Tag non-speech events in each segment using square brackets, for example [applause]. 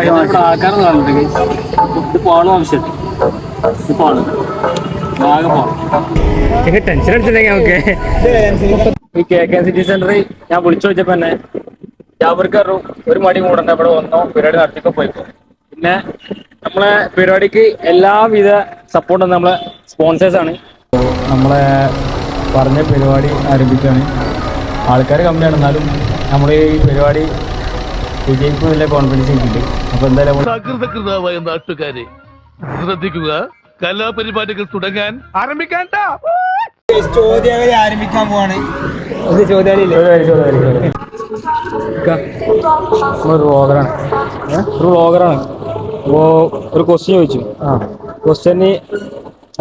ഇത് ഇത് ആകെ ടെൻഷൻ അടിച്ചിട്ടുണ്ടെങ്കിൽ നമുക്ക് ഈ കെ കെ സിറ്റി സെന്ററിൽ ഞാൻ വിളിച്ചു വെച്ചപ്പോ തന്നെ ജാബർക്കാരും ഒരു മടി കൂടണ്ട. ഇവിടെ വന്നോ പരിപാടി നടത്തിക്കോ പോയിക്കോ. പിന്നെ നമ്മളെ പരിപാടിക്ക് എല്ലാവിധ സപ്പോർട്ടും നമ്മളെ സ്പോൺസേഴ്സ് ആണ്. നമ്മളെ പറഞ്ഞ പരിപാടി ആരംഭിക്കുകയാണ്. ആൾക്കാർ കമ്മിയാണ്. എന്നാലും നമ്മുടെ ഈ പരിപാടി വിജയിക്കും വലിയ കോൺഫിഡൻസ് കിട്ടി അപ്പൊ എന്തായാലും നാട്ടുകാരെ ശ്രദ്ധിക്കുക. കലാപരിപാടികൾ തുടങ്ങാൻ ആരംഭിക്കാൻ ചോദ്യാവലി ആരംഭിക്കാൻ പോവാണ്. ഒരു ചോദ്യം, ഒരു വ്ളോഗറാണ് ഒരു വ്ളോഗറാണ് അപ്പോ ഒരു ക്വസ്റ്റ്യൻ ചോദിച്ചു. ക്വസ്റ്റ്യന്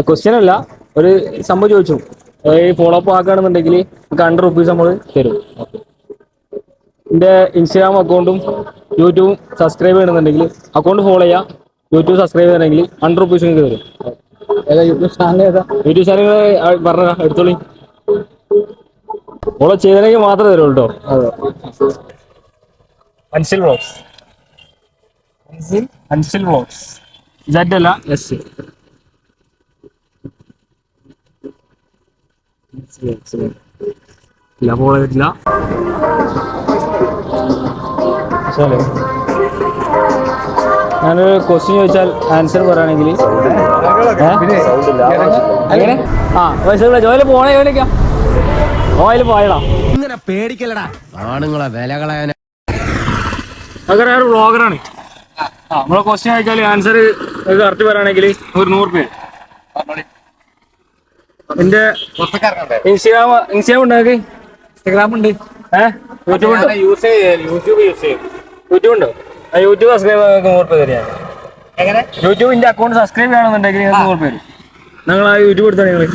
ക്വസ്റ്റ്യൻ അല്ല ഒരു സംഭവം ചോദിച്ചു. ഈ ഫോളോ അപ്പ് ആക്കുകയാണെന്നുണ്ടെങ്കിൽ നമുക്ക് ഹൺഡ്രഡ് റുപ്പീസ് നമ്മൾ തരും. എന്റെ ഇൻസ്റ്റാഗ്രാം അക്കൗണ്ടും യൂട്യൂബും സബ്സ്ക്രൈബ് ചെയ്യണമെന്നുണ്ടെങ്കിൽ അക്കൗണ്ട് ഫോളോ ചെയ്യാം യൂട്യൂബ് സബ്സ്ക്രൈബ് ചെയ്യണമെങ്കിൽ ഹൺഡ്രഡ് റുപ്പീസ് നിങ്ങൾക്ക് തരും യൂട്യൂബ് ചാനൽ ഏതാ? യൂട്യൂബ് ചാനൽ പറഞ്ഞ എടുത്തോളി. ഫോളോ ചെയ്തെങ്കിൽ മാത്രമേ തരുള്ളൂ കേട്ടോ. അതെ. അൻസിൽ വ്ളോഗ്സ് അൻസിൽ അൻസിൽ വ്ളോഗ്സ് ഇതായിട്ട് അല്ല എസ് ഇല്ല ശരി. ഞാനൊരു ക്വസ്റ്റ്യൻ ചോദിച്ചാൽ ആൻസർ പറയുകയാണെങ്കിൽ അങ്ങനെ ആ ജോലി പോണേ ജോലിക്കാ ഓയിൽ പോയടാ. ഇങ്ങനെ പേടിക്കലടാ ആണുങ്ങളെ വില കളയാൻ അങ്ങനെ ഒരു വ്ളോഗറാണ് ആ നമ്മളെ ക്വസ്റ്റ്യൻ ചോദിച്ചാൽ ആൻസർ കറക്റ്റ് പറയുകയാണെങ്കിൽ ഒരു നൂറ് പേര് എന്റെ ഇൻസ്റ്റാഗ്രാം ഇൻസ്റ്റാഗ്രാം ഉണ്ടാക്കി ഇൻസ്റ്റാഗ്രാം ഉണ്ട് ഏഹ് യൂട്യൂബ് ഉണ്ട്? യൂസ് യൂട്യൂബ് യൂസ് ചെയ്യും യൂട്യൂബ് ഉണ്ടോ? ആ യൂട്യൂബ് സബ്സ്ക്രൈബ് നൂറ് പേര് തരാം. എങ്ങനെ? യൂട്യൂബിന്റെ അക്കൗണ്ട് സബ്സ്ക്രൈബ് ചെയ്യണമെന്നുണ്ടെങ്കിൽ നിങ്ങൾക്ക് നൂറ് പേര്. നിങ്ങൾ ആ യൂട്യൂബ് എടുത്താൽ നിങ്ങൾ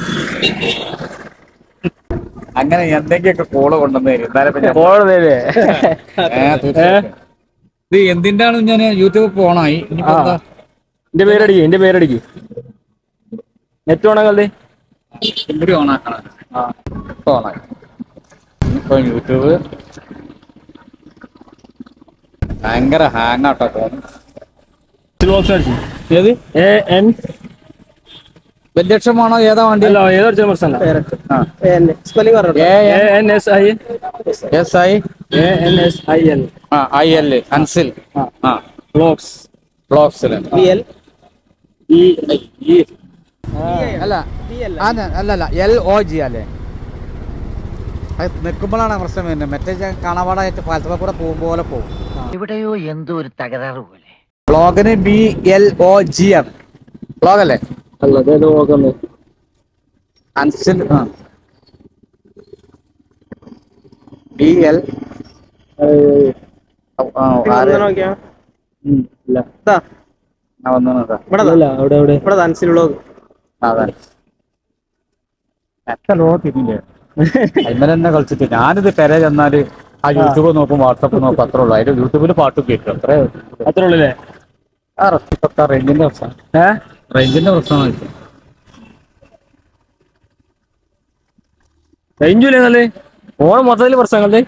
അങ്ങനെ എന്തൊക്കെയൊക്കെ കോൾ കൊണ്ടുവന്നേരും. ഇത് എന്തിന്റാണ് ഞാൻ യൂട്യൂബ് പോണായി എന്റെ പേരടിക്കും എന്റെ പേരടിക്കും. നെറ്റ് ഓണാക്കല്ലേ ഓണാക്കണം ആ. ഇപ്പൊ യൂട്യൂബ്. ഭയങ്കര ഹാങ് ആട്ടോ ഏത്? എ എൻ ഏതാ വണ്ടി? അല്ല പ്രശ്നമല്ല. A N S I S I A N S I L ആ ഐ എൽ അൻസിൽ ആ. ബ്ലോക്സ് ബ്ലോക്സിൽ ഈ ഇ അല്ല എൽ ഒ ജി അല്ലേ? അത് നിൽക്കുമ്പോഴാണ് പ്രശ്നം വരുന്നത്. മറ്റേ ഞാൻ കാണാപാടായിട്ട് പാലത്തുമ്പ കൂടെ പോകും പോലെ പോകും. ഇവിടെയോ എന്തോ ഒരു തകരാറ് പോലെ. ബ്ലോഗിന് ബി എൽ ഒ ജി ആണ്. ബ്ലോഗല്ലേ? അല്ല അൻസിൽ ബി എൽ ഇവിടെ അൻസിൽ ബ്ലോഗ് അതെ. ലോകത്തില്ലേ? അതിന്മേൽ തന്നെ കളിച്ചിട്ട് ഞാനിത് പെര ചെന്നാൽ ആ യൂട്യൂബ് നോക്കും വാട്സപ്പ് നോക്കും അത്രേ ഉള്ളൂ. അതിന്റെ യൂട്യൂബിൽ പാട്ട് കേട്ടു അത്രേ അത്രേ ഉള്ളല്ലേ ആ റെസ്റ്റിപ്പെട്ട റേഞ്ചിന്റെ പ്രശ്നം. ഏ? റേഞ്ചിന്റെ പ്രശ്നമാണ് റേഞ്ചില്ലേ നല്ല ഓണം മൊത്തത്തിൽ പ്രശ്നങ്ങളെ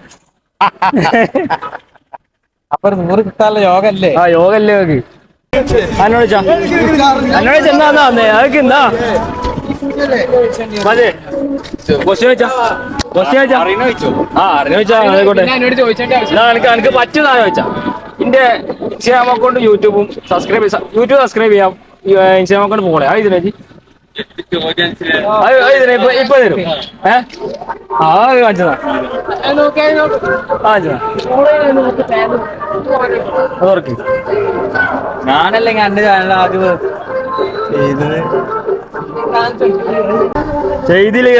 അപ്പൊ നൂറ് കിട്ടാനുള്ള യോഗ അല്ലേ ആ യോഗ അല്ലേ നോക്ക് എന്നോട് ചാ എന്നോട് ചെന്നാ അന്നേ അതൊക്കെ എന്താ? മതി. ക്വസ്റ്റ്യൻ വെച്ചാ ക്വസ്റ്റ്യൻ വെച്ചാ ആ അറിഞ്ഞ വെച്ചാ ആയിക്കോട്ടെ എന്നാ എനിക്ക് എനിക്ക് പറ്റുന്ന ചോദിച്ചാ. എന്റെ ഇൻസ്റ്റാഗ്രാം അക്കൗണ്ട് യൂട്യൂബും സബ്സ്ക്രൈബ് യൂട്യൂബ് സബ്സ്ക്രൈബ് ചെയ്യാം. ഇൻസ്റ്റാഗ്രാം അക്കൗണ്ട് പോകണേ അത് ഇതിനെ ഇപ്പൊ ഇപ്പൊ തരും. ഏ? ആ കാണിച്ചതാ. കാണിച്ചതാ. ഞാൻ ഓർക്കും ഞാനല്ലെങ്കിൽ എന്റെ ചാനൽ ആദ്യം ചെയ്തത് ചെയ്തില്ലേ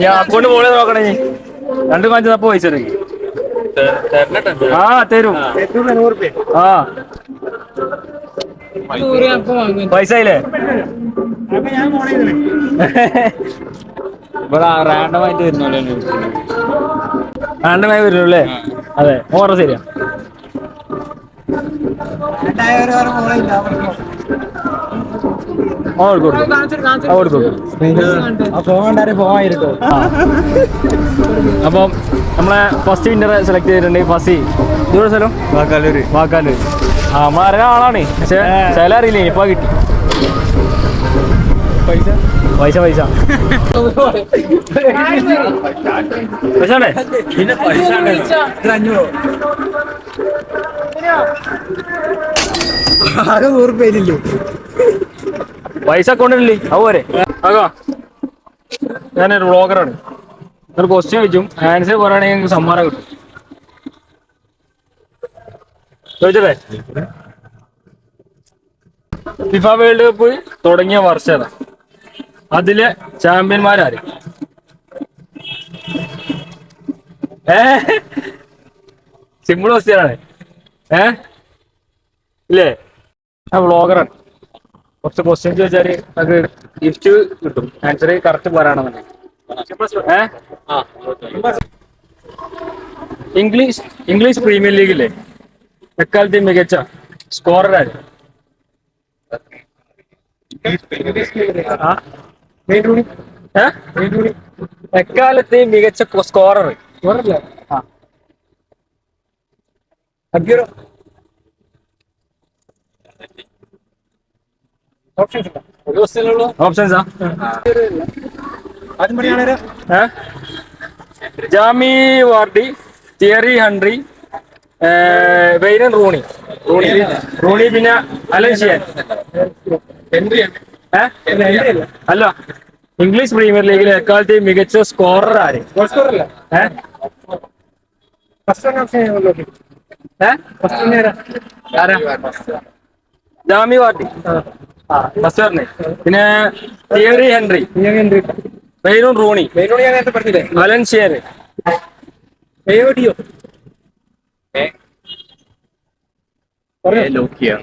ഞാൻ അക്കൗണ്ട് പോലെ നോക്കണേ രണ്ടു രണ്ടും തപ്പ പൈസ തരും. ആ. തരും ആ പൈസ ഇല്ലേ ഇവിടെ റാൻഡമായിട്ട് വരുന്നു റാൻഡമായി വരുള്ളൂ അല്ലേ? അതെ ഓർഡർ ശരിയാ ആ കൊടുക്കും ആ കൊടുക്കും ആ ഫോൺ കണ്ടാരെ പോവായിരുന്നു ആ. അപ്പം നമ്മളെ ഫസ്റ്റ് വിന്റർ സെലക്ട് ചെയ്തിട്ടുണ്ട്. ഫസി ഇതോടെ സ്ഥലം? വാക്കാലൂര്. വാക്കാലൂര്. ആ നമ്മൾ അറിയാൻ ആളാണ്. പക്ഷെ ചില അറിയില്ലേ ഇപ്പൊ കിട്ടി. പൈസ? പൈസ പൈസ. പൈസ? പിന്നെ പൈസ ആകെ നൂറ് പേരില്ലേ പൈസ അക്കൗണ്ടില്ലേ അതുപോലെ ഞാനൊരു ബ്ലോഗറാണ് ഒരു ക്വസ്റ്റ്യൻ ചോദിച്ചും. ആൻസർ പറയുകയാണെങ്കിൽ ഞങ്ങൾക്ക് സമ്മാനം കിട്ടും. ചോദിച്ചതേ? ഫിഫ വേൾഡ് കപ്പ് തുടങ്ങിയ വർഷം അതിലെ ചാമ്പ്യന്മാരാര്? ഏ? സിമ്പിൾ ക്വസ്റ്റ്യൻ ആണ്. ഏ? ഇല്ലേ? ആ വ്ളോഗറാണ്. കുറച്ച് ക്വസ്റ്റ്യൻ ചോദിച്ചാൽ അത് ഗിഫ്റ്റ് കിട്ടും. ആൻസർ കറക്റ്റ് പറയാണെന്നുണ്ടെങ്കിൽ ഇംഗ്ലീഷ് ഇംഗ്ലീഷ് പ്രീമിയർ ലീഗിലെ എക്കാലത്തെ മികച്ച സ്കോറർ ആര്? ആ? എക്കാലത്തെ മികച്ച scorer ഓപ്ഷൻസാ? Jamie Vardy Thierry Henry Wayne Rooney. Rooney Rooney പിന്നെ അലൻഷിയൻ? അല്ല ഇംഗ്ലീഷ് പ്രീമിയർ ലീഗിലെ എക്കാലത്തെയും മികച്ച സ്കോറർ ആര്? Jamie Vardy. ഫസ്റ്റ് പറഞ്ഞേ പിന്നെ തിയറി ഹെൻറി. വെയ്രൂൺ റൂണി.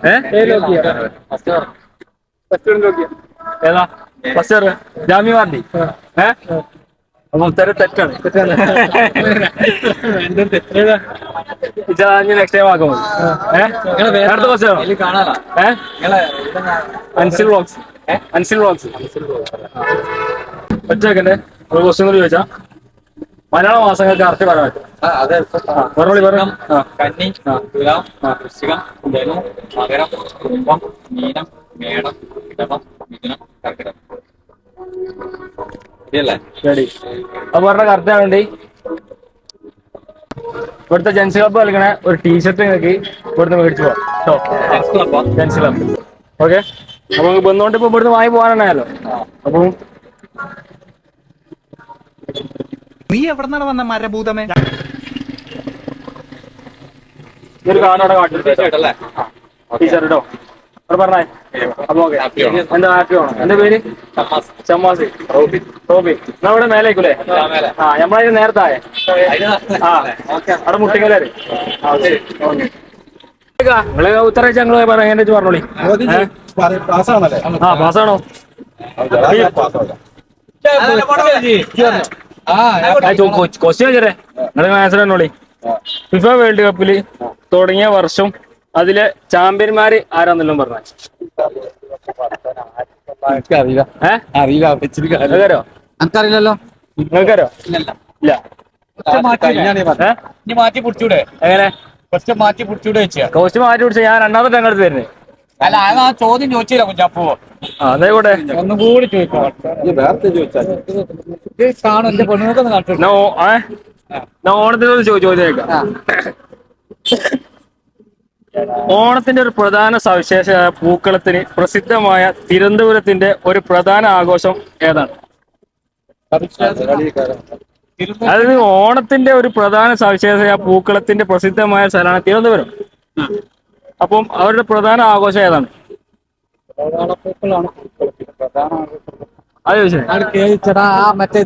ഏ? ഏതാ? ഫസ്റ്റ് ജാമി വാർഡി ഏ? തെറ്റാണ്. ഞാൻ നെക്സ്റ്റ് ടൈം ആക്കാൻ മതി ഏ? അടുത്ത അൻസിൽ അൻസിൽ ഒരു ക്വസ്റ്റ്യൻ കൂടി ചോദിച്ചാ. മലയാള മാസങ്ങൾക്ക് അർത്ഥം പറയാൻ പറ്റും? പറഞ്ഞു കന്നി തുലാം വൃശ്ചികം ധനു മകരം കുംഭം മീനം മേടം ഇടവം മിഥുനം കർക്കിടകം. അപ്പൊ പറഞ്ഞ കറക്റ്റ് ആവേണ്ടി ഇവിടുത്തെ ജെൻസ് ക്ലബ്ബ് കളിക്കണ ഒരു ടീഷർട്ട് നിങ്ങൾക്ക് ഇവിടുന്ന് മേടിച്ചു പോവാം. ജെൻസ് ക്ലബ്ബ് ഓക്കെ അപ്പൊ ബന്ധുകൊണ്ട് വന്നുകൊണ്ട് ഇപ്പൊ ഇവിടുന്ന് വാങ്ങി പോകാനാണല്ലോ അപ്പൊ നീ എവിടെന്നാണ് വന്ന മരഭൂതമേ? ഒരു കാർഡ് അവിടെ കാട്ടി ടീഷർട്ടല്ലേ കേട്ടോ അവിടെ പറഞ്ഞേ? അപ്പൊ ഓക്കെ. എന്താ ഹാപ്പി ആണോ? എന്റെ പേര്? ചമ്മാസി. റോബി. റോബി. എന്നാ ഇവിടെ മേലേക്കൂലേ? മേലെ. ആ നമ്മളതിന് നേരത്തെ. ആയേ ആ അവിടെ മുട്ടിക്കലേ ആ ശരി. ഓക്കെ. നിങ്ങൾ ഉത്തരവാഴ്ച ഞങ്ങൾ പറയാൻ പറഞ്ഞോളി? ആ പാസ്സാണോ? ക്വസ്റ്റ്യൻ വെച്ചേ നിങ്ങൾ പറഞ്ഞോളി. ഫിഫ വേൾഡ് കപ്പിൽ തുടങ്ങിയ വർഷം അതിലെ ചാമ്പ്യന്മാര് ആരാന്നെല്ലാം പറഞ്ഞു? ഏഹ് നിങ്ങൾക്കറിയോ? എനിക്കറിയില്ലല്ലോ. നിങ്ങൾക്കറിയോ? ഇല്ല. മാറ്റി പിടിച്ചൂടെ? എങ്ങനെ? ഫസ്റ്റ് മാറ്റി പിടിച്ചൂടെ വെച്ചാ? കോസ്റ്റ് മാറ്റി പിടിച്ച ഞാൻ രണ്ടാമത്തെ അങ്ങോട്ട് തരുന്നത് അല്ല അത് ആ ചോദ്യം ചോദിച്ചില്ല കുഞ്ഞാപ്പോ ഒന്നും കൂടി ചോദിക്കാം. കാണും എന്റെ ഓണത്തിന്റെ ഒരു പ്രധാന സവിശേഷമായ പൂക്കളത്തിന് പ്രസിദ്ധമായ തിരുവനന്തപുരത്തിന്റെ ഒരു പ്രധാന ആഘോഷം ഏതാണ്? അതായത് ഓണത്തിന്റെ ഒരു പ്രധാന സവിശേഷമായ പൂക്കളത്തിന്റെ പ്രസിദ്ധമായ സ്ഥലമാണ് തിരുവനന്തപുരം. അപ്പം അവരുടെ പ്രധാന ആഘോഷം ഏതാണ്? അത് ചോദിച്ചേ മറ്റേ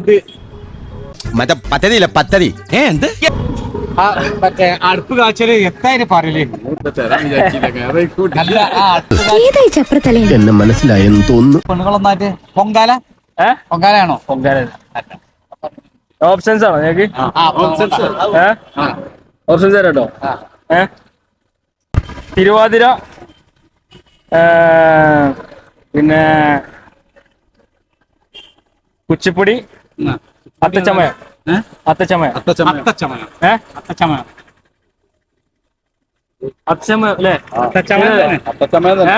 മറ്റേ പദ്ധതി ഇല്ല പദ്ധതി. ഏ എന്ത്? മറ്റേ അടുപ്പ് കാച്ചൽ എത്തായാലും പറയൽ. അല്ല ആ അടുപ്പ് കാച്ചൽ. ഏതായി ചപ്രത്തലേ എന്നെ മനസ്സിലായെന്ന് തോന്നുന്നു. പെണ്ണുങ്ങളൊന്നായിട്ട് പൊങ്കാല? ഏ? പൊങ്കാലയാണോ? ഓപ്ഷൻസ് ആണോ ഞങ്ങൾക്ക് ആ ഓപ്ഷൻസ്. ഏ? ഓപ്ഷൻസ് തരാം കേട്ടോ ഏ? തിരുവാതിര. ഏ, പിന്നെ കുച്ചിപ്പുടി. അത്തച്ചമയം അത്തച്ചമയ അത്തച്ചമയം ഏ? അത്തച്ചമയം അത്തച്ചമയ അല്ലേ? ഏ?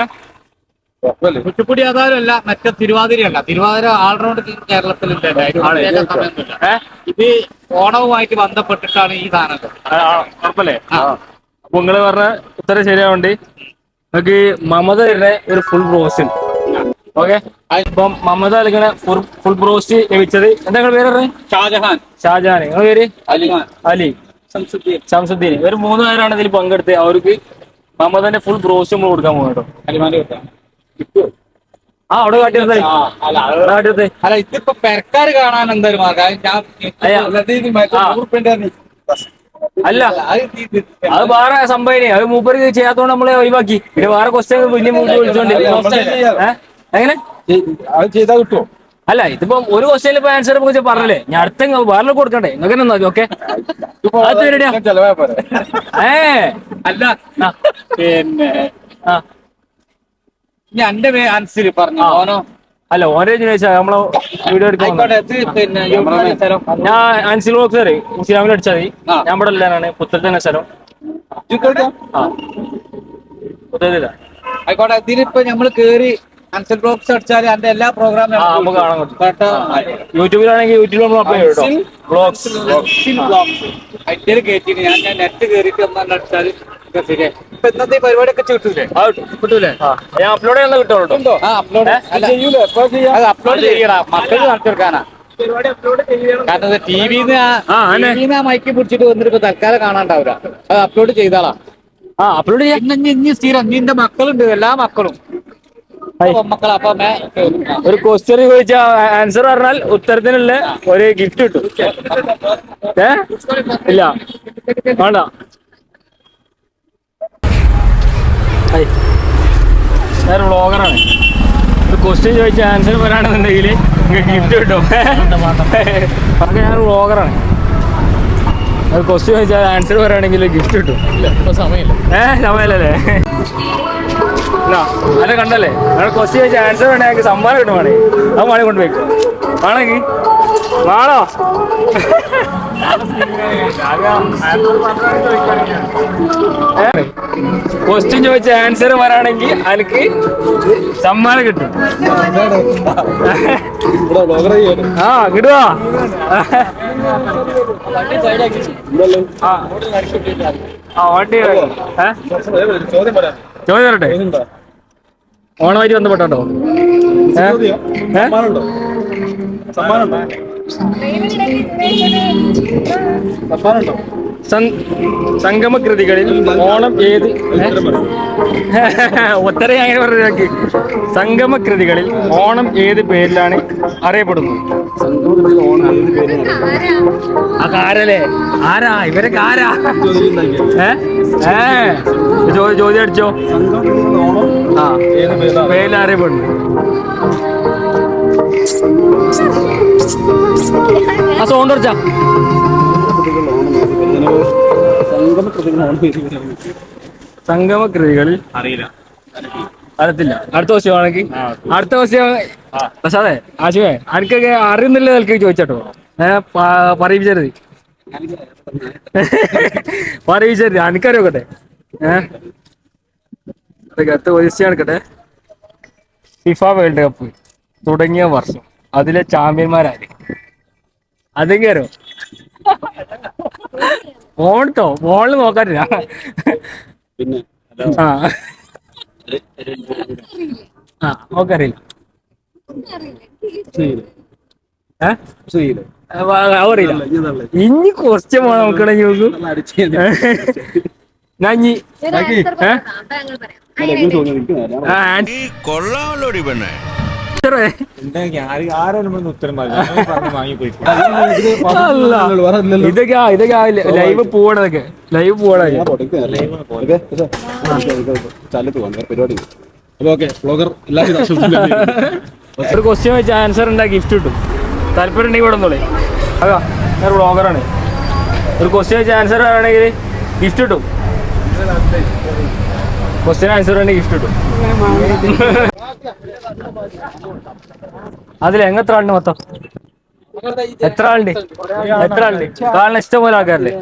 കുച്ചിപ്പുടി ആധാരമല്ല മറ്റേ തിരുവാതിരയല്ല. തിരുവാതിര ആൾറൗണ്ട്. ഏ? ഇത് ഓണവുമായിട്ട് ബന്ധപ്പെട്ടിട്ടാണ് ഈ സാധനം. ഉറപ്പല്ലേ. അപ്പൊ നിങ്ങൾ പറഞ്ഞ ഉത്തരം ശരിയാവണ്ടി? നമുക്ക് മമതയുടെ ഒരു ഫുൾ ബ്രോസ്റ്റ് ഓക്കെ ഇപ്പം മമത നൽകുന്ന ഫുൾ ബ്രോസ്റ്റ് ലഭിച്ചത്. എന്താ പേര് ഷാജഹാൻ. ഷാജഹാൻ. നിങ്ങളുടെ പേര്? അലിഖാൻ അലി. ശംസുദ്ദീൻ. ഇവർ മൂന്ന് പേരാണ് ഇതിൽ പങ്കെടുത്ത് അവർക്ക് മമതന്റെ ഫുൾ ബ്രോസ്റ്റ് നമ്മൾ കൊടുക്കാൻ പോകും കേട്ടോ. ആ അവിടെ കാട്ടിയിരുന്നേ അല്ല അവിടെ കാട്ടിയിരുന്നേ അല്ല ഇതിപ്പോ പെരക്കാര് കാണാൻ എന്തായാലും. അല്ല. അത് വേറെ സംഭവം അത് മൂപ്പര് ചെയ്യാത്തോണ്ട് നമ്മളെ ഒഴിവാക്കി. പിന്നെ വേറെ ക്വസ്റ്റ്യൻ പിന്നെ മൂപ്പർ വിളിച്ചോണ്ട്? എങ്ങനെ? അത് ചെയ്താൽ കിട്ടുമോ അല്ല ഇതിപ്പോ ഒരു ക്വസ്റ്റ്യനിൽ ഇപ്പൊ ആൻസർ കുറിച്ച് പറഞ്ഞല്ലേ? ഞാൻ അടുത്ത വേറെ കൊടുക്കണ്ടേ? നിങ്ങൾക്ക് നോക്കി ഓക്കെ ഏ. അല്ല പിന്നെ എന്റെ ആൻസർ പറഞ്ഞു. ഓനോ? അല്ല ഓരോ ചോദിച്ചാ നമ്മളെ വീഡിയോ പിന്നെ ഞാൻ അൻസിൽ ബോക്സർ മുസ്ലിമിൽ അടിച്ചാൽ മതി. ഞാൻ ഇവിടെ ഇല്ലാനാണ് പുത്തലത്തന്നെ സ്ഥലം. ആ. പുത്തലില്ല ആയിക്കോട്ടെ ഇതിനിപ്പോ നമ്മൾ കേറി അൻസൽ ബ്ലോക്സ് അടിച്ചാൽ എന്റെ എല്ലാ പ്രോഗ്രാമും നമുക്ക് കാണാൻ പറ്റും. യൂട്യൂബിലാണെങ്കിൽ യൂട്യൂബിൽ നമ്മൾ അപ്ലൈ ചെയ്യും കേട്ടോ. ബ്ലോഗ്സ് അതിന്റെ കയറ്റിന് ഞാൻ ഞാൻ നെറ്റ് കേറിയിട്ട് ഒന്നാണ്ട് അടിച്ചാൽ ഒക്കെ ശരിയായി. ഇപ്പൊ ഇന്നത്തെ ഈ പരിപാടിയൊക്കെ കിട്ടൂലേ? കിട്ടൂലേ? ഞാൻ അപ്ലോഡ് ചെയ്യാൻ കിട്ടുള്ളൂ അപ്ലോഡ് ചെയ്യടാ. മക്കൾക്ക് കാരണം. ടിവിന്ന് ആ മൈക്ക് പിടിച്ചിട്ട് വന്നിട്ട് തൽക്കാലം കാണാണ്ടാവില്ല അത് അപ്ലോഡ് ചെയ്താളാ. ആ അപ്ലോഡ് ചെയ്യാൻ ഇനി സ്ഥിരം ഇനി എന്റെ മക്കളുണ്ട്. എല്ലാ മക്കളും ഹൈ. മക്കളെ അപ്പൊ മേ- ഒരു ക്വസ്റ്റ്യൻ ചോദിച്ച ആൻസർ പറഞ്ഞാൽ ഉത്തരത്തിനുള്ള ഒരു ഗിഫ്റ്റ് കിട്ടും. ഏ? ഇല്ല. വേണ്ട. ഞാൻ വ്ളോഗറാണ് ഒരു ക്വസ്റ്റ്യൻ ചോദിച്ച ആൻസർ വരാണെന്നുണ്ടെങ്കിൽ ഗിഫ്റ്റ് കിട്ടും. അതൊക്കെ ഞാൻ വ്ളോഗറാണ് ഒരു ക്വസ്റ്റ്യൻ ചോദിച്ചാൽ ആൻസർ വരാണെങ്കിൽ ഗിഫ്റ്റ് കിട്ടും. ഏ? സമയല്ലേ അല്ല കണ്ടല്ലേ? അവിടെ ക്വസ്റ്റ്യൻ വെച്ച് ആൻസർ വേണേ ഞങ്ങൾക്ക് സമ്മാനം കിട്ടും വേണേ. അത് വേണേ കൊണ്ടുപോയിക്കോ വേണമെങ്കിൽ വാണോ ക്വസ്റ്റ്യൻ ചോദിച്ച ആൻസർ വരാണെങ്കിൽ എനിക്ക് സമ്മാനം കിട്ടും. ആ കിട്ടുവാ? ആ വണ്ടി ചോദ്യം പറയാം ചോദ്യം തരട്ടെ ഓണമായിട്ട് ബന്ധപ്പെട്ടോ സമ്മാനം. ഏ? സംഗമകൃതികളിൽ ഓണം ഏത്? ഒത്തര അങ്ങനെ പറഞ്ഞു സംഗമകൃതികളിൽ ഓണം ഏത് പേരിലാണ് അറിയപ്പെടുന്നത്? ആ കാരല്ലേ ആരാ? ഇവരൊക്കെ ആരാ? ഏഹ് ജ്യോതി അടിച്ചോ? ആ. പേരിൽ അറിയപ്പെടുന്നു ആ സൗണ്ട് അടിച്ചാ. സംഗമകൃതികൾ കൃതികളിൽ അറിയില്ല. അറിയത്തില്ല. അടുത്ത ക്വസ്റ്റ്യൻ ആണെങ്കിൽ അടുത്ത ക്വസ്റ്റ്യൻ പ്രസാദേ ആശുവേ എനിക്കൊക്കെ അറിയുന്നില്ല നിനക്ക് ചോദിച്ചോ ഞാൻ പ- പറയിപ്പിച്ചരുത്. പറയിപ്പിച്ചരുത്. എനിക്കറിയോക്കട്ടെ ഏഹ് അടുത്ത ക്വസ്റ്റ്യൻ എടുക്കട്ടെ ഫിഫ വേൾഡ് കപ്പ് തുടങ്ങിയ വർഷം അതിലെ ചാമ്പ്യന്മാരാര് അതൊക്കെ ഫോണിട്ടോ ഫോണിൽ നോക്കാറില്ല. പിന്നെ ആ. അറിയില്ല ഇനി ക്വസ്റ്റ്യൻ പോണം നോക്കണേ നോക്കൂ ഞാൻ ഇനി പെണ്ണേ. ഇതൊക്കെ ഇതൊക്കെ ലൈവ് പോവണതൊക്കെ ലൈവ് പോവണതൊക്കെ. ഒരു ക്വസ്റ്റ്യൻ വെച്ച് ആൻസർ ഉണ്ടാ ഗിഫ്റ്റ് കിട്ടും. താല്പര്യം ഉണ്ടെങ്കിൽ ഇവിടെ ഒന്നുള്ളേ അതാ ഞാൻ ബ്ലോഗറാണ് ഒരു ക്വസ്റ്റ്യൻ വെച്ച് ആൻസർ ആണെങ്കിൽ ഗിഫ്റ്റ് കിട്ടും. ക്വസ്റ്റ്യൻ ആൻസർ വേണമെങ്കിൽ ഗിഫ്റ്റ് കിട്ടും. അതിൽ എങ്ങത്ര ആളിന് മൊത്തം? എത്ര ആളുണ്ട്? എത്ര ആളുണ്ട്? കാണാൻ ഇഷ്ടംപോലെ ആൾക്കാരല്ലേ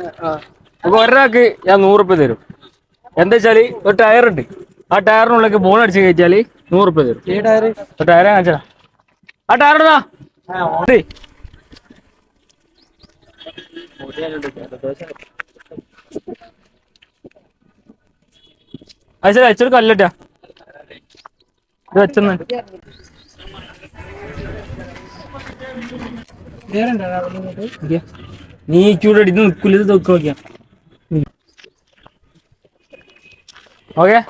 അപ്പൊ ഒരാൾക്ക് ഞാൻ നൂറ് റുപ്യ തരും. എന്താ വെച്ചാൽ ഒരു ടയർ ഉണ്ട്. ആ ടയറിനുള്ളിലേക്ക് ബോൺ അടിച്ച് കയറ്റിയാൽ നൂറ് റുപ്യ തരും ഒരു ടയർ കാണിച്ചാ ആ അത് ശരി അയച്ചൊരു കല്ലട്ടാ. ഇത് വെച്ചെന്ന്. നീ ചൂട് ഇത് നിൽക്കില്ല ഇത് നോക്കി നോക്കിയാ. ഓക്കെ.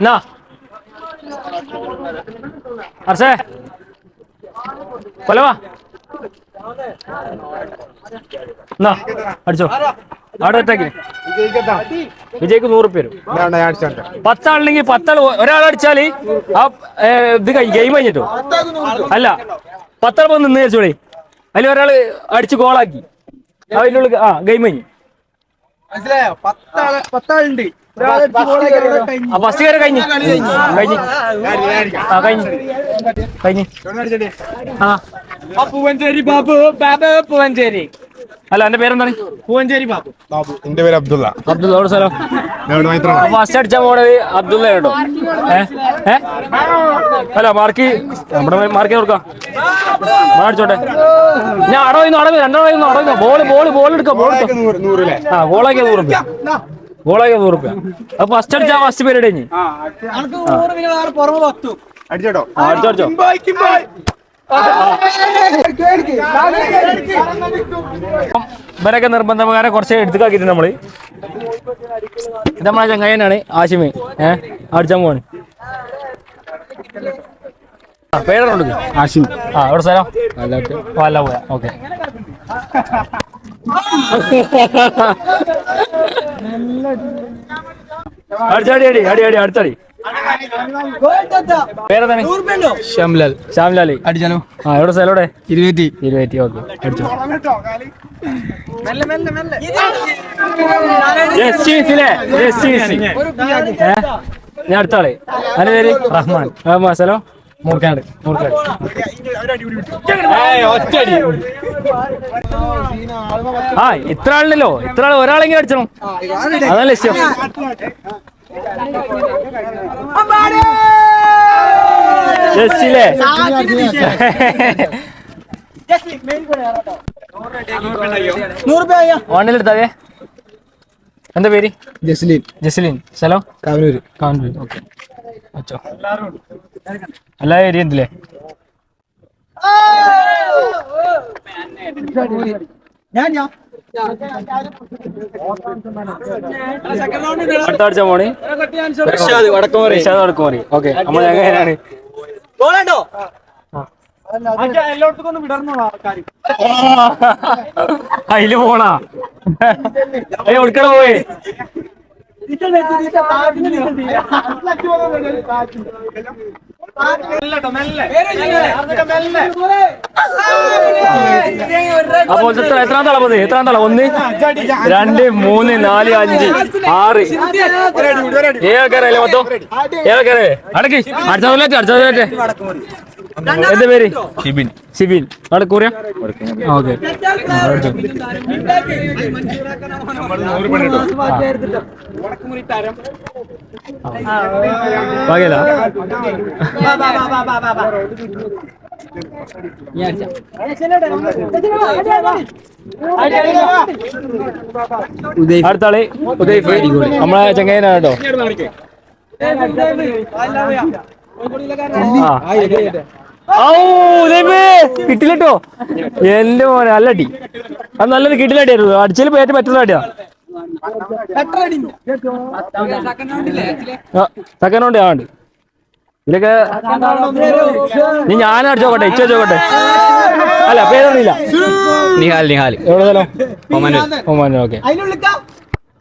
എന്നാ? ഹർഷേ കൊലവാ എന്നാ അടിച്ചോ. അവിടെ വിജയ്ക്ക് നൂറ് പേരും പത്താളുണ്ടെങ്കിൽ പത്താൾ ഒരാൾ അടിച്ചാൽ ആ ഇത് ഗെയിം കഴിഞ്ഞിട്ടോ? അല്ല പത്താൾ പോയി നിന്ന് വെച്ചോളി അതിൽ ഒരാൾ അടിച്ച് ഗോളാക്കി അതിനുള്ള ആ ഗെയിം കഴിഞ്ഞു. ഫസ്റ്റ് കയറി കഴിഞ്ഞു. കഴിഞ്ഞു. ആ കഴിഞ്ഞു. കഴിഞ്ഞു. ആ പൂവഞ്ചേരി ബാബു ബാബു പൂവഞ്ചേരി. അല്ല എന്റെ പേരെന്താണ്? പൂവഞ്ചേരി ബാബു. ബാബു. എന്റെ പേര് അബ്ദുള്ള. അബ്ദുള്ള എവിടെ സ്ഥലം? ഫസ്റ്റ് അടിച്ച മോഡൽ അബ്ദുള്ള കേട്ടോ. ഏ? അല്ല മാർക്കി നമ്മുടെ മാർക്കി കൊടുക്കാം. അടിച്ചോട്ടെ. ഞാൻ അടവയുന്നു അടവ് രണ്ടാളുന്നു അടവ് ബോൾ ബോൾ ബോൾ എടുക്കാം ബോൾ ആ ബോളാക്കിയ നൂറ് റുപ്യ ബോളാക്കിയ നൂറ് റുപ്യ അപ്പൊ ഫസ്റ്റ് അടിച്ചാ ഫസ്റ്റ് പേര് പത്തു. അടിച്ചോട്ടോ അടിച്ചോ. അടിച്ചോ ഇവരൊക്കെ നിർബന്ധപ്രകാരം കുറച്ച് എടുത്തുക്കാക്കിട്ട് നമ്മൾ. ഇത് നമ്മളെ ചങ്ങായനാണ് ആശിമേ. ഏ അടിച്ചാൻ പോവാണ് പേരുണ്ട് ആശിം ആ എവിടെ സ്ഥലം? വല്ല പോയ ഓക്കെ. അടിച്ചടി അടി അടി അടി അടുത്തടി. പേരെന്താണ്? ശ്യാംലാൽ. ശ്യാംലാൽ അടിച്ചാലോ? ആ എവിടെ സ്ഥലം എവിടെ? ഇരുപത്തി. ഇരുപത്തി ഓക്കെ. അടിച്ചു. എസ്റ്റിസിലെ എസ്റ്റിസി ഞാൻ അടുത്ത ആൾ. അതിന്റെ പേര്? റഹ്മാൻ. റഹ്മാൻ സ്ഥലം മൂർക്കാട് മൂർക്കാട് ആ ഇത്ര ആളുണ്ടല്ലോ ഇത്ര ആൾ ഒരാളെങ്കിലും അടിച്ചണം. അതല്ല ലക്ഷ്യം. ജസ്റ്റിലെ ഓണിലെടുത്താവേ? എന്താ പേര്? ജസ്ലീൻ ജസലിൻ സ്ഥലം? കാവനൂര് കാൺപൂർ ഓക്കെ. അച്ചോ. എല്ലാ ഏരിയ ഉണ്ടല്ലേ അടുത്ത ആഴ്ച പോണി റിഷാദ് വടക്കുമറി ഓക്കെ നമ്മൾ എങ്ങനെയാണ് അതിൽ പോണാ? ഉൾക്കട പോയി? അപ്പൊ എത്ര എത്രാം തള പോയി എത്രാം തള ഒന്ന് രണ്ട് മൂന്ന് നാല് അഞ്ച് ആറ്. ഏഴ് കയറല്ലേ മൊത്തം? ഏഴ് കയറേ അടക്കി അടുത്ത അടുത്ത എന്റെ പേര്? ഷിബിൻ. ഷിബിൻ. അവിടെ കൂറിയ? ഓക്കെ. ബാക്കിയല്ല അടുത്ത ആൾ ഉദയ്ഫ് നമ്മളെ ചങ്ങനാണ് കേട്ടോ ആ. കിട്ടില്ലട്ടോ. എന്റെ മോനെ നല്ല അടി. അത് നല്ലൊരു കിട്ടിലടിയായിരുന്നു അടിച്ചാൽ പേറ്റ് പറ്റുന്ന അടിയാ. സെക്കൻഡ് റൗണ്ട് ആണ്ട് ഇതിലൊക്കെ നീ ഞാൻ അടിച്ചോക്കട്ടെ ഇച്ച വെച്ചോക്കട്ടെ അല്ല പേരൊന്നുമില്ല. നിഹാൽ നിഹാൽ. എവിടെ സ്ഥലം ഒമാനു ഓക്കെ.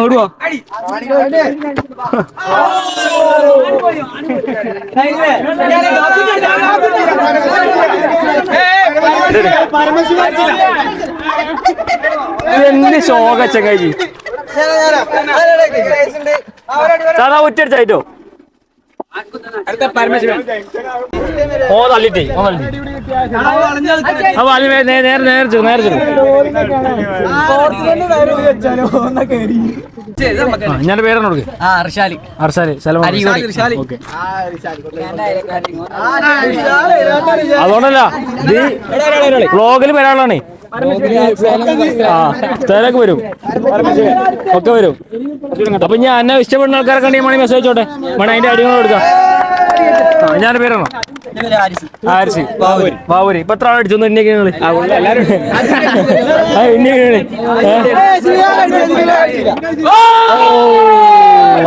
ഓടുവോ എന്ത് ശോക ചങ്ങായി. സാധാ ഒറ്റടിച്ചായിട്ടോ നേരെ നേരെ നേരെ ഞാൻ പേരാണ് കൊടുക്ക്? അർഷാലി. ഓക്കെ. അതുകൊണ്ടല്ല ബ്ലോഗിൽ വ്ളോഗിൽ സ്ഥലമൊക്കെ വരും. ഒക്കെ വരും. അപ്പൊ ഞാൻ എന്നെ ഇഷ്ടപ്പെടുന്ന ആൾക്കാരെ കണ്ടി മണി മെസ്സേജ് ചോട്ടെ മണി അതിന്റെ അടികൾ കൊടുക്കാം ഞാൻ പേരാണോ? ആരിസ്. ബാബുരി ഇപ്പൊ എത്ര ആളടിച്ചു ഇന്നൊക്കെ നിങ്ങൾ?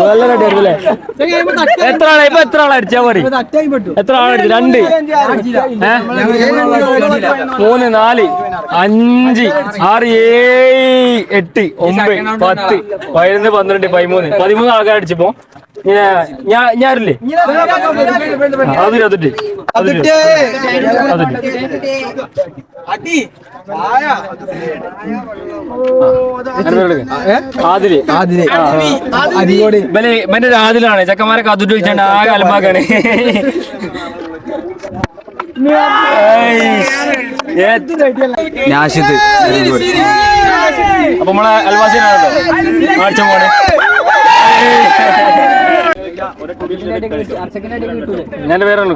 നല്ല റെഡി ആയിരുന്നല്ലേ എത്ര ആളെ? ഇപ്പൊ എത്ര ആളെ അടിച്ചാ മതി എത്ര ആളടിച്ചു രണ്ട്? മൂന്ന് നാല് അഞ്ച് ആറ് ഏഴ് എട്ട് ഒമ്പത് പത്ത് പതിനൊന്ന് പന്ത്രണ്ട് പതിമൂന്ന്. പതിമൂന്ന് ആൾക്കാർ അടിച്ചപ്പോ ഞാൻ ഞാനില്ലേ അതിൽ അതിട്ട് അതിട്ട് വിളിച്ചാണ്ട് അതിൽ ഇവന് ഇവന്റെ ഒരു ആദിലാണ് ചക്കന്മാരെ കത്തിട്ട് വെച്ചാണ്ട് ആകെ അലമ്പാക്കാണ്. നാശിത്. അപ്പൊ നമ്മളെ അൽവാസിനാണല്ലോ ആഴ്ച പോണേ. പേരാണ്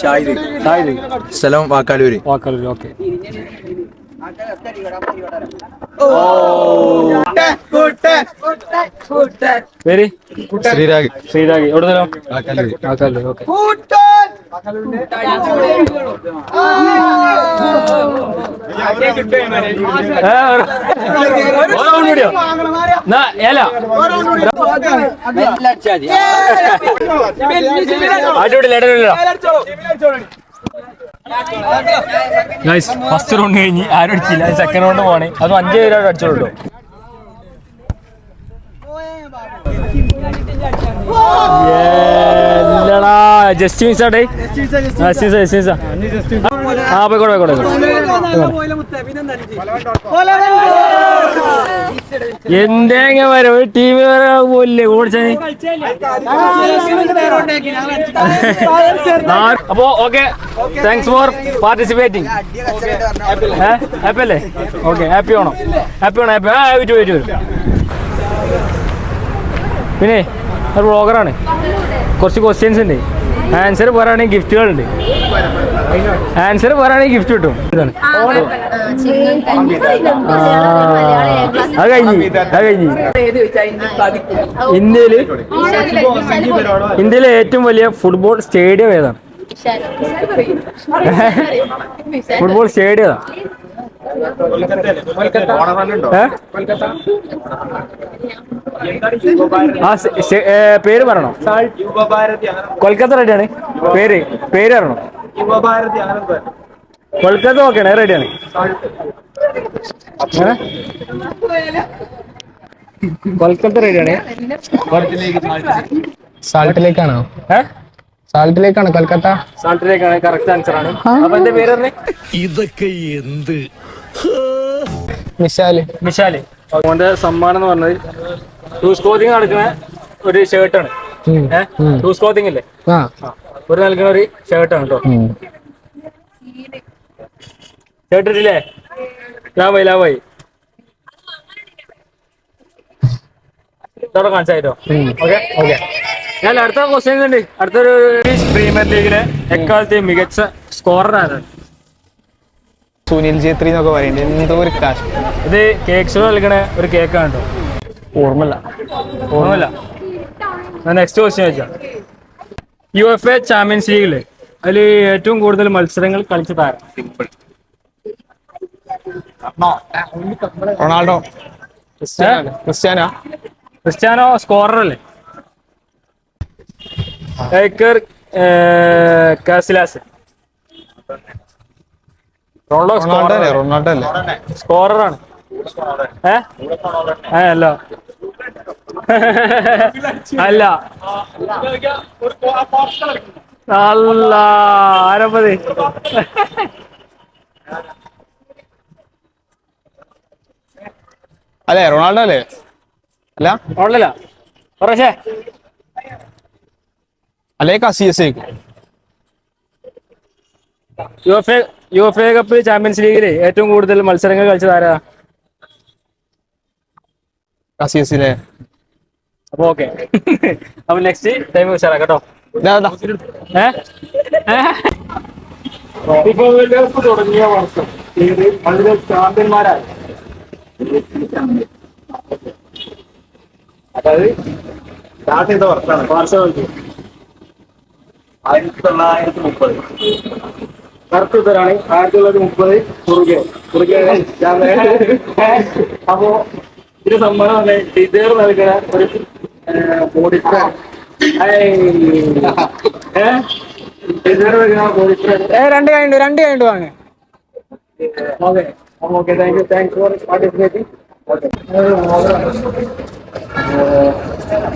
ഷാഹിദ്. സ്ഥലം വാക്കാലൂര്. വാക്കാലൂര് ഓക്കെ. പേര്? ശ്രീരാഗ്. ശ്രീരാഗി. എവിടെ നിന്നോ Vakkalur okay. Guys first round കഴിഞ്ഞ് ആരും അടിച്ചില്ല. സെക്കൻഡ് റൗണ്ട് പോണേ അതും അഞ്ച് പേരോട് അടിച്ചോളൂ ജസ്റ്റ് മിസ് ആട്ടെ ജസ്റ്റ് മിസ് ജസ്റ്റ് മിസ് ആ പോയിക്കോട്ടെ പോയിക്കോട്ടെ എന്തെങ്കിലും വരെ ഒരു ടീം പോലില്ലേ ഓടിച്ചാൽ അപ്പോ okay thanks for participating happy അല്ലേ ഓക്കെ ഹാപ്പി ആണോ ഹാപ്പി ആണോ ഹാപ്പി ആ വെയിറ്റ് വെയിറ്റ് വരും പിന്നെ ഒരു ബ്ലോഗറാണ് കുറച്ച് ക്വസ്റ്റ്യൻസ് ഉണ്ട് ആൻസർ പറയുകയാണെങ്കിൽ ഗിഫ്റ്റുകളുണ്ട് ആൻസർ പറയുകയാണെങ്കിൽ ഗിഫ്റ്റ് കിട്ടും. അത് കഴിഞ്ഞ്. അത് കഴിഞ്ഞ്. ഇന്ത്യയിൽ ഇന്ത്യയിലെ ഏറ്റവും വലിയ ഫുട്ബോൾ സ്റ്റേഡിയം ഏതാണ്? ഫുട്ബോൾ സ്റ്റേഡിയം ഏതാണ്? ആ പേര് പറയണോ? കൊൽക്കത്ത റെഡിയാണ് പേര് പേര് പറയണോ? കൊൽക്കത്ത ഓക്കെയാണ് റെഡിയാണ്? കൊൽക്കത്ത റെഡിയാണ് സാൾട്ടിലേക്കാണോ? ഏ? സാൾട്ടിലേക്കാണോ കൊൽക്കത്ത? സാൾട്ടിലേക്കാണ് കറക്റ്റ് ആൻസർ ആണ്. അപ്പൊ എന്റെ പേര് പറഞ്ഞേ? ഇതൊക്കെ എന്ത് മിസാൽ മിഷാൽ. അതുകൊണ്ട് സമ്മാനം എന്ന് പറഞ്ഞത് ടൂസ് ക്ലോത്തിങ് നടക്കുന്ന ഒരു ഷർട്ടാണ് ഏഹ് ടൂസ് ക്ലോത്തിങ് ഇല്ലേ? ഒരു നൽകുന്ന ഒരു ഷർട്ടാണ് കേട്ടോ. ഷർട്ട് ഇട്ടില്ലേ? ലാഭായി ലാഭായി ഇതോടെ കാണിച്ചായിട്ടോ ഓക്കെ ഓക്കെ. ഞാൻ അടുത്ത ക്വസ്റ്റ്യൻ ഉണ്ട് അടുത്തൊരു പ്രീമിയർ ലീഗിലെ എക്കാലത്തെയും മികച്ച സ്കോറർ ആരാണ്? സുനിൽ ജേത്രി എന്നൊക്കെ പറയുന്നുണ്ട്. എന്തോ ഒരു കാശ്. ഇത് കേക്ക് ഷോ നൽകണ ഒരു കേക്കാണ് കേട്ടോ ഓർമ്മല്ല ഓർമ്മല്ല ഞാൻ നെക്സ്റ്റ് ക്വസ്റ്റ്യൻ വെച്ചാൽ യു എഫ് എ ചാമ്പ്യൻസ് ലീഗിൽ അതിൽ ഏറ്റവും കൂടുതൽ മത്സരങ്ങൾ കളിച്ച താരം simple Ronaldo. Cristiano Cristiano? Scorer അല്ലേ? Iker Casillas. റൊണാൾഡോ റൊണാൾഡോ അല്ലേ റൊണാൾഡോ അല്ലേ സ്കോററാണ്. ഏ? അല്ല. അല്ല. അല്ല. ആരപ്പത് അല്ലേ റൊണാൾഡോ അല്ലേ? അല്ല? ഉള്ളല്ല പറയേ അല്ലേ Casillas U F A U F A cup Champions ലീഗിൽ ഏറ്റവും കൂടുതൽ മത്സരങ്ങൾ കളിച്ചത് ആരാ? അസീസിലെ അപ്പൊ ഓക്കെ [laughs] അപ്പൊ നെക്സ്റ്റ് ടൈം ഉഷാറാ കേട്ടോ? ഫിഫ വേൾഡ് കപ്പ് തുടങ്ങിയ വർഷം. ഇത് അതിലെ ചാമ്പ്യന്മാരായി അതായത് സ്റ്റാർട്ട് ചെയ്ത വർഷമാണ്. ബാർസലോണയ്ക്ക് ആയിരത്തി തൊള്ളായിരത്തി മുപ്പത്. കറക്റ്റ് ഉത്തരാണ് ആയിരത്തി തൊള്ളായിരത്തി മുപ്പത് കുറുകെ. കുറുകെ അപ്പോ ഇതിന് സമ്മാനം ഡിസേർ നൽകുന്ന ഒരു ബോഡി സ്പ്രേ ഡിസേർ നൽകുന്ന സ്പ്രേ രണ്ട് കഴിഞ്ഞു രണ്ട് കഴിഞ്ഞു വാങ്ങ്. Okay. Okay thank you thanks for participating okay.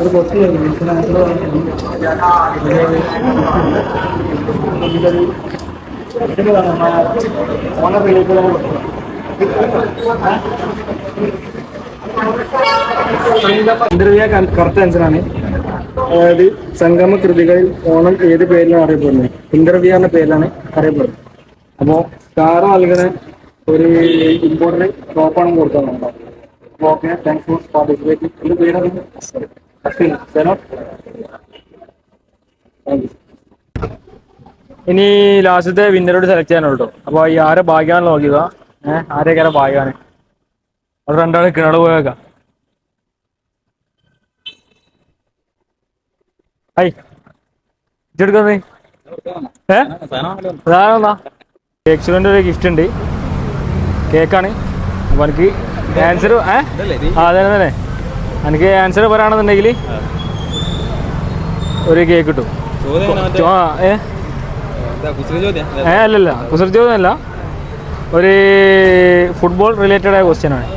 ഒരു ഇന്റർവ്യൂ കറക്റ്റ് ആൻസറാണ് അതായത് സംഗമ കൃതികളിൽ ഓണം ഏത് പേരിലാണ് അറിയപ്പെടുന്നത്? ഇന്റർവ്യൂ എന്ന പേരിലാണ് അറിയപ്പെടുന്നത്. അപ്പോ കാറ നൽകുന്ന ഒരു ഇമ്പോർട്ടന്റ് ടോപ്പാണ് കൊടുത്തത് ഓക്കെ താങ്ക്സ് ഫോർ പാർട്ടിസിപ്പേറ്റിംഗ് എന്റെ പേരാണ് അശ്വിൻ താങ്ക് യു ഇനി ലാസ്റ്റത്തെ വിന്നറോട് സെലക്ട് ചെയ്യാനുള്ളൂ കേട്ടോ അപ്പൊ ഈ ആരെ ഭാഗ്യമാണ് നോക്കിയത് ഏഹ് ആരെയൊക്കെ ഭാഗ്യമാണ്? അവിടെ രണ്ടാൾ കിണറ് പോയേക്കാം ഹൈ ഇതെടുക്കുന്നേ ഏഹ് കേക്സിന്റെ ഒരു ഗിഫ്റ്റ് ഉണ്ട്. കേക്കാണ്. അപ്പൊ എനിക്ക് ആൻസർ ഏഹ് അതെ തന്നെ എനിക്ക് ആൻസർ പറയുകയാണെന്നുണ്ടെങ്കിൽ ഒരു കേക്ക് കിട്ടും ആ ഏ? ഏ അല്ലല്ല. കുസൃതി ചോദ്യമല്ല. ഒരു ഫുട്ബോൾ റിലേറ്റഡ് ആയ ക്വസ്റ്റ്യൻ ആണ്.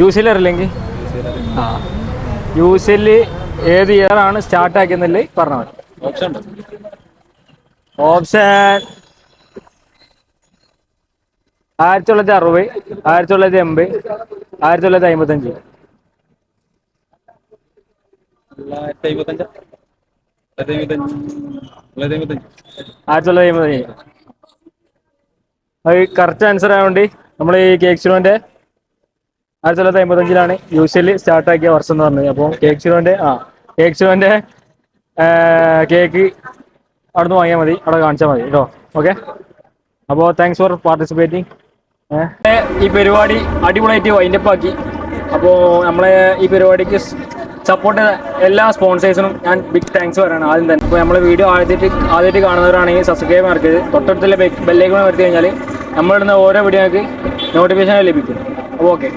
യു സി എൽ അറിയില്ലെങ്കിൽ? ആ. യു സി എൽ ഏത് ഇയർ ആണ് സ്റ്റാർട്ട് ആക്കിയെന്നല്ലേ പറഞ്ഞാൽ മതി. ഓപ്ഷൻ ആയിരത്തി തൊള്ളായിരത്തി അറുപത് ആയിരത്തി തൊള്ളായിരത്തി എൺപത് ആയിരത്തി തൊള്ളായിരത്തി അമ്പത്തഞ്ച് കറക്റ്റ് ആൻസർ ആയതുകൊണ്ട് നമ്മൾ ഈ കേക്ക് ചിലോന്റെ ആയിരത്തി തൊള്ളായിരത്തി അമ്പത്തഞ്ചിലാണ് യൂഷ്വലി സി എൽ സ്റ്റാർട്ട് ആക്കിയ വർഷം എന്ന് പറഞ്ഞത്. അപ്പോൾ കേക്ക് ചിലോന്റെ ആ കേക്ക് ചിലോന്റെ കേക്ക് അവിടെ നിന്ന് വാങ്ങിയാൽ മതി. അവിടെ കാണിച്ചാൽ മതി കേട്ടോ ഓക്കെ അപ്പോൾ താങ്ക്സ് ഫോർ പാർട്ടിസിപ്പേറ്റിംഗ് ഈ പരിപാടി അടിപൊളിയായിട്ട് വൈൻഡപ്പ് ആക്കി. അപ്പോൾ നമ്മളെ ഈ പരിപാടിക്ക് സപ്പോർട്ട് ചെയ്ത എല്ലാ സ്പോൺസേഴ്സിനും ഞാൻ ബിഗ് താങ്ക്സ് പറയണം ആദ്യം തന്നെ. അപ്പോൾ നമ്മളെ വീഡിയോ ആദ്യമായിട്ട് ആദ്യമായിട്ട് കാണുന്നവരാണെങ്കിൽ സബ്സ്ക്രൈബ് മറക്കരുത് തൊട്ടടുത്തുള്ള ബെല്ലേക്ക് വരുത്തി കഴിഞ്ഞാൽ നമ്മളിടുന്ന ഓരോ വീഡിയോക്ക് നോട്ടിഫിക്കേഷൻ ലഭിക്കും. അപ്പോൾ ഓക്കെ